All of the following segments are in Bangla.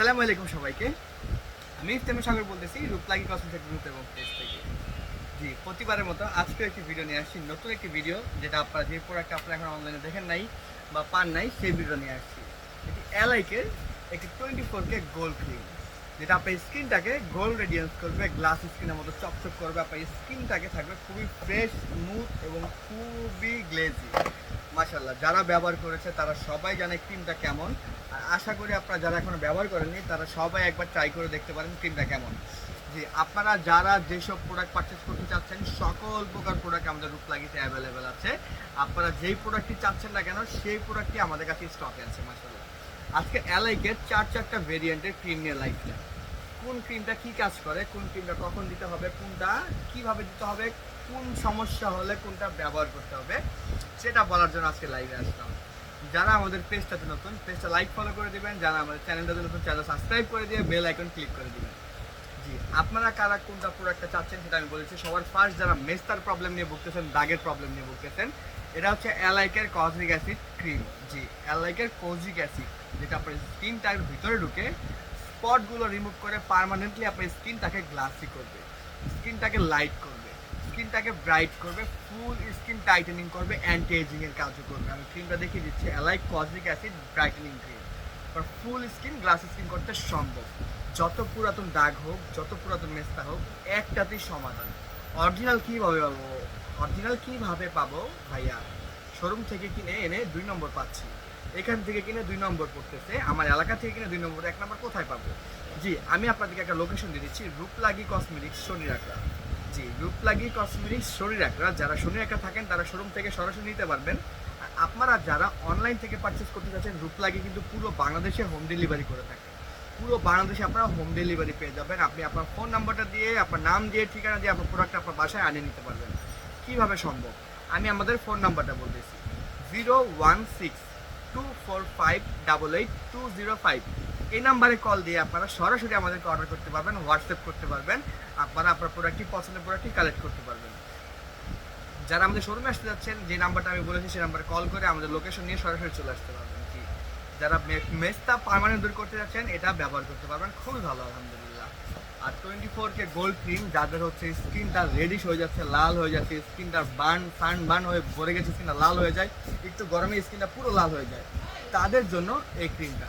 আসসালামু আলাইকুম সবাইকে। আমি ইফতেমে সাগর বলতেছি, রূপলাগি কসমেটিক গ্রুপ এবং পেজ থেকে। জি, প্রতিবারের মতো আজকে একটি ভিডিও নিয়ে আসছি, নতুন একটি ভিডিও যেটা আপনারা যে প্রোডাক্ট আপনারা এখন অনলাইনে দেখেন নাই বা পান নাই, সেই ভিডিও নিয়ে আসছি। এটি এলআইকের একটি twenty four K gold cream যেটা আপনার স্কিনটাকে গোল্ড রেডিয়েন্স করবে গ্লাস স্কিনের মতো চকচক করবে, আপনার স্কিনটাকে থাকবে খুবই ফ্রেশ স্মুথ এবং খুবই গ্লেজি মাশাল্লাহ যারা ব্যবহার করেছে তারা সবাই জানে ক্রিমটা কেমন। আর আশা করি আপনারা যারা এখনও ব্যবহার করেননি, তারা সবাই একবার ট্রাই করে দেখতে পারেন ক্রিমটা কেমন। জি, আপনারা যারা যেসব প্রোডাক্ট পারচেস করতে চাচ্ছেন, সকল প্রকার প্রোডাক্ট আমাদের রূপ লাগিতে অ্যাভেলেবেল আছে। আপনারা যেই প্রোডাক্টটি চাচ্ছেন না কেন, সেই প্রোডাক্টটি আমাদের কাছে স্টকে আছে মাশাল্লাহ আজকে অ্যালাইকের চার চারটা ভেরিয়েন্টের ক্রিম নিয়ে লাইফটা কোন ক্রিমটা কি কাজ করে, কোন ক্রিমটা কখন দিতে হবে, কোনটা কীভাবে দিতে হবে কোন সমস্যা হলে কোনটা ব্যবহার করতে হবে, সেটা বলার জন্য আজকে লাইভে আসলাম। যারা আমাদের পেজটাতে নতুন পেজটা লাইক ফলো করে দিবেন। যারা আমাদের চ্যানেলটাতে নতুন চ্যানেল সাবস্ক্রাইব করে দিয়ে বেল আইকন ক্লিক করে দিবেন। জি, আপনারা কারা কোনটা প্রোডাক্টটা চাচ্ছেন সেটা আমি বলেছি। সবার ফার্স্ট যারা মেস্তার প্রবলেম নিয়ে ভুগতেছেন, দাগের প্রবলেম নিয়ে ভুগতেছেন এটা হচ্ছে অ্যালাইকের কজিক অ্যাসিড ক্রিম জি, অ্যালাইকের কোজিক অ্যাসিড যেটা আপনার স্কিনটার ভিতরে ঢুকে স্পটগুলো রিমুভ করে পার্মানেন্টলি আপনার স্কিনটাকে গ্লাসি করবে। স্কিনটাকে লাইট করবে স্কিনটাকে ব্রাইট করবে, ফুল স্কিন টাইটেনিং করবে অ্যান্টি এজিং এর কাজও করবে। আমি ক্রিমটা দেখিয়ে দিচ্ছি alike kojic acid brightening cream full skin glass skin করতে সম্ভব। যত পুরাতন দাগ হোক, যত পুরাতন মেস্তা হোক, একটাতেই সমাধান। অরিজিনাল কীভাবে পাবো? অরিজিনাল কীভাবে পাবো? ভাইয়া শোরুম থেকে কিনে এনে দুই নম্বর পাচ্ছি। এখান থেকে কিনে দুই নম্বর পড়তেছে। আমার এলাকা থেকে কিনে দুই নম্বর এক নম্বর কোথায় পাবো? জি, আমি আপনাদেরকে একটা লোকেশন দিয়ে দিচ্ছি রূপলাগি কসমেটিক্স শনি রাখা। জি রূপলাগি কসমেটিক্স শরীর রাখা। যারা শনি রাখা থাকেন, তারা শোরুম থেকে সরাসরি নিতে পারবেন। আপনারা যারা অনলাইন থেকে পারচেস করতে চাচ্ছেন রূপলাগি কিন্তু পুরো বাংলাদেশে হোম ডেলিভারি করে থাকে। পুরো বাংলাদেশে আপনারা হোম ডেলিভারি পেয়ে যাবেন। আপনি আপনার ফোন নাম্বারটা দিয়ে, আপনার নাম দিয়ে, ঠিকানা দিয়ে, আপনার প্রোডাক্ট আপনার বাসায় আনিয়ে নিতে পারবেন। কীভাবে সম্ভব? আমি আমাদের ফোন নাম্বারটা বলতেছি zero one six two four five double eight two zero five এই নাম্বারে কল দিয়ে আপনারা সরাসরি আমাদেরকে অর্ডার করতে পারবেন হোয়াটসঅ্যাপ করতে পারবেন, আপনারা আপনার প্রোডাক্টটি পছন্দের প্রোডাক্টটি কালেক্ট করতে পারবেন। যারা আমাদের শোরুমে আসতে যাচ্ছেন, যে নাম্বারটা আমি বলেছি সেই নাম্বারে কল করে আমাদের লোকেশন নিয়ে সরাসরি চলে আসতে পারবেন, জি। যারা মে- মেসটা পার্মানেন্ট দূর করতে যাচ্ছেন, এটা ব্যবহার করতে পারবেন, খুবই ভালো, আলহামদুলিল্লাহ। আর twenty four K gold cream যাদের হচ্ছে স্কিনটা রেডিশ হয়ে যাচ্ছে, লাল হয়ে যাচ্ছে, স্কিনটা বার্ন সান বার্ন হয়ে ভরে গেছে, স্কিনটা লাল হয়ে যায়, একটু গরমে স্কিনটা পুরো লাল হয়ে যায়, তাদের জন্য এই ক্রিমটা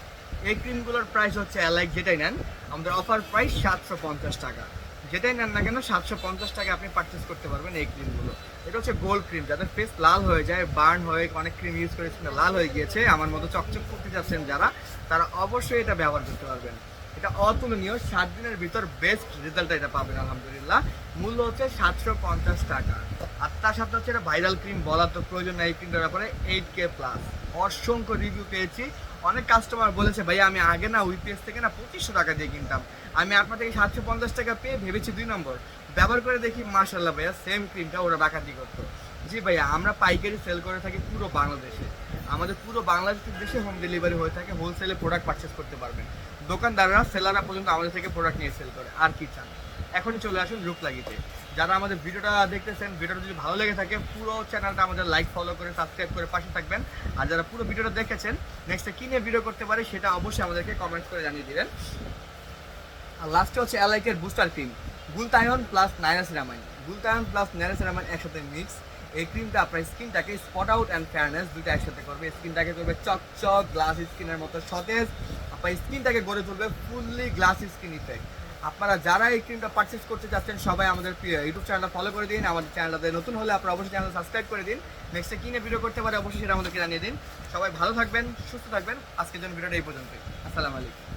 এই ক্রিমগুলোর প্রাইস হচ্ছে অ্যালাইক যেটাই নেন, আমাদের অফার প্রাইস সাতশো পঞ্চাশ টাকা। যেটাই নেন না কেন, সাতশো পঞ্চাশ টাকা আপনি পারচেস করতে পারবেন এই ক্রিমগুলো। এটা হচ্ছে গোল্ড ক্রিম যাদের ফেস লাল হয়ে যায় বার্ন হয়ে, অনেক ক্রিম ইউজ করে লাল হয়ে গিয়েছে, আমার মতো চকচক করতে যাচ্ছেন যারা, তারা অবশ্যই এটা ব্যবহার করতে পারবেন। এটা অতুলনীয়, সাত দিনের ভিতর বেস্ট রেজাল্ট এটা পাবেন, আলহামদুলিল্লাহ। মূল্য হচ্ছে সাতশো পঞ্চাশ টাকা। আর তার সাথে হচ্ছে এটা ভাইরাল ক্রিম বলার তো প্রয়োজন নেই এই ক্রিমটার ব্যাপারে এইট কে প্লাস অসংখ্য রিভিউ পেয়েছি অনেক কাস্টমার বলেছে ভাই আমি আগে না পেজ থেকে না পঁচিশশো টাকা দিয়ে কিনতাম। আমি আপনার থেকে সাতশো পঞ্চাশ টাকা পেয়ে ভেবেছি দুই নম্বর। ব্যবহার করে দেখি মার্শাল্লাহ ভাইয়া সেম ক্রিমটা ওরা ডাকাতি করতো। জি ভাইয়া, আমরা পাইকারি সেল করে থাকি পুরো বাংলাদেশে। আমাদের পুরো বাংলাদেশের দেশে হোম ডেলিভারি হয়ে থাকে হোলসেলে প্রোডাক্ট পারচেস করতে পারবেন। দোকানদাররা সেলাররা পর্যন্ত আমাদের থেকে প্রোডাক্ট নিয়ে সেল করে, আর কি চান? এখনই চলে আসুন রূপ লাগিতে যারা আমাদের ভিডিওটা দেখতেছেন, ভিডিওটা যদি ভালো লেগে থাকে, পুরো চ্যানেলটা আমাদের লাইক ফলো করে সাবস্ক্রাইব করে পাশে থাকবেন। আর যারা পুরো ভিডিওটা দেখেছেন নেক্সটে কী নিয়ে ভিডিও করতে পারে সেটা অবশ্যই আমাদেরকে কমেন্ট করে জানিয়ে দিবেন। আর লাস্টে হচ্ছে অ্যালাইকের বুস্টার ক্রিম গুলতায়ন প্লাস নাইরাসিরামাইন। গুলতায়ন প্লাস নাইরাসিরামাইন একসাথে মিক্স এই ক্রিমটা আপনার স্কিনটাকে স্পট আউট অ্যান্ড ফেয়ারনেস দুটো একসাথে করবে। স্কিনটাকে করবে চকচক গ্লাস স্কিনের মতো সতেজ, আপনার স্কিনটাকে গড়ে তুলবে ফুললি গ্লাস স্কিন ইফেক্ট আপনারা যারা এই ক্রিমটা পারচেস করতে চাচ্ছেন সবাই আমাদের ইউটিউব চ্যানেলটা ফলো করে দিন, আমাদের চ্যানেলটাতে নতুন হলে আপনারা অবশ্যই চ্যানেল সাবস্ক্রাইব করে দিন। নেক্সটে কিনে ভিডিও করতে পারে, অবশ্যই সেটা আমাদেরকে জানিয়ে দিন। সবাই ভালো থাকবেন, সুস্থ থাকবেন। আজকের জন্য ভিডিওটা এই পর্যন্তই। আসসালামু আলাইকুম।